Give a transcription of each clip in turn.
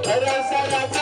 Para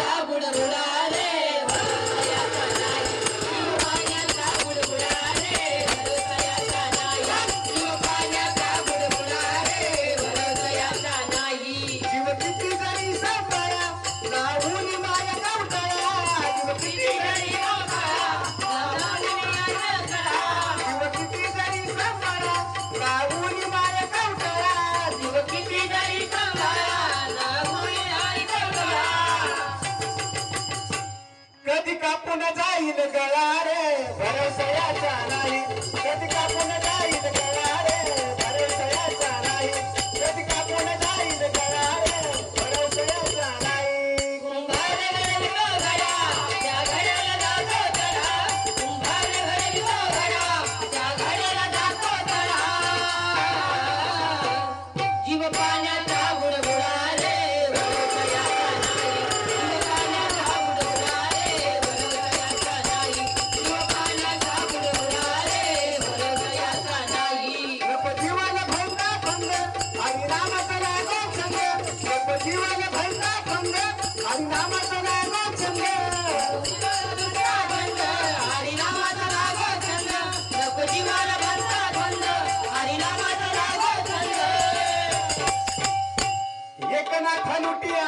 తాగుడమురాలేవా You Ay, nigga, ¡Salud, tía!